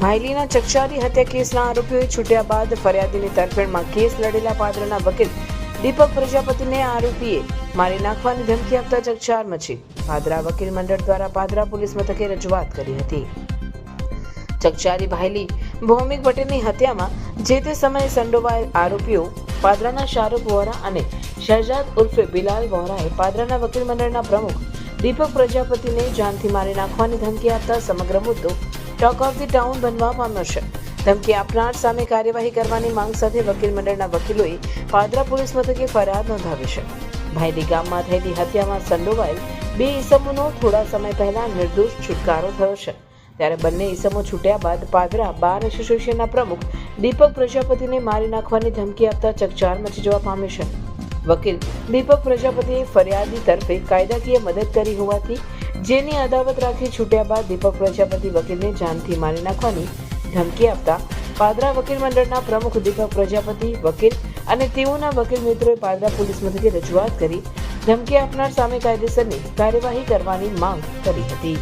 ભાયલીના ચકચારી હત્યા કેસના આરોપીઓએ છૂટ્યા બાદ ફરિયાદીની તરફેણમાં કેસ લડેલા પાદરના વકીલ દીપક પ્રજાપતિને આરોપીએ મારી નાખવાની ધમકી આપતા ચકચાર મચી. પાદરા વકીલ મંડળ દ્વારા પાદરા પોલીસ મથકે રજૂઆત કરી હતી. ચકચારી ભાયલી ભૌમિક પટેલની હત્યામાં જે તે સમયે સંડોવાયેલ આરોપીઓ પાદરાના શાહરૂખ વોરા અને શહેજાદ ઉર્ફે બિલાલ વોરાએ પાદરાના વકીલ મંડળના પ્રમુખ દીપક પ્રજાપતિને જાનથી મારી નાખવાની ધમકી આપતા સમગ્ર મુદ્દો ટોક ઓફ ધી ટાઉન બનવા પામ્યો છે. ધમકી આપનાર સામે કાર્યવાહી કરવાની માંગ સાથે વકીલ મંડળના વકીલોએ પાદરા પોલીસ મથકે ફરિયાદ નોંધાવી છે. ભાઈલી ગામમાં થયેલી હત્યામાં સંડોવાયેલ બે ઈસમોનો થોડા સમય પહેલા નિર્દોષ છુટકારો થયો છે. ત્યારે બંને ઈસમો છૂટ્યા બાદ પાદરા બાર એસોસિએશનના પ્રમુખ દીપક પ્રજાપતિને મારી નાખવાની ધમકી આપતા ચકચાર મચી જવા પામી છે. વકીલ દીપક પ્રજાપતિએ ફરિયાદી તરફે કાયદાકીય મદદ કરી હોવાથી જેની અદાવત રાખી છૂટ્યા બાદ દીપક પ્રજાપતિ વકીલને જાનથી મારી નાખવાની ધમકી આપતા પાદરા વકીલ મંડળના પ્રમુખ દીપક પ્રજાપતિ, વકીલ અને તેઓના વકીલ મિત્રોએ પાદરા પોલીસ મથકે રજૂઆત કરી ધમકી આપનાર સામે કાયદેસરની કાર્યવાહી કરવાની માંગ કરી હતી.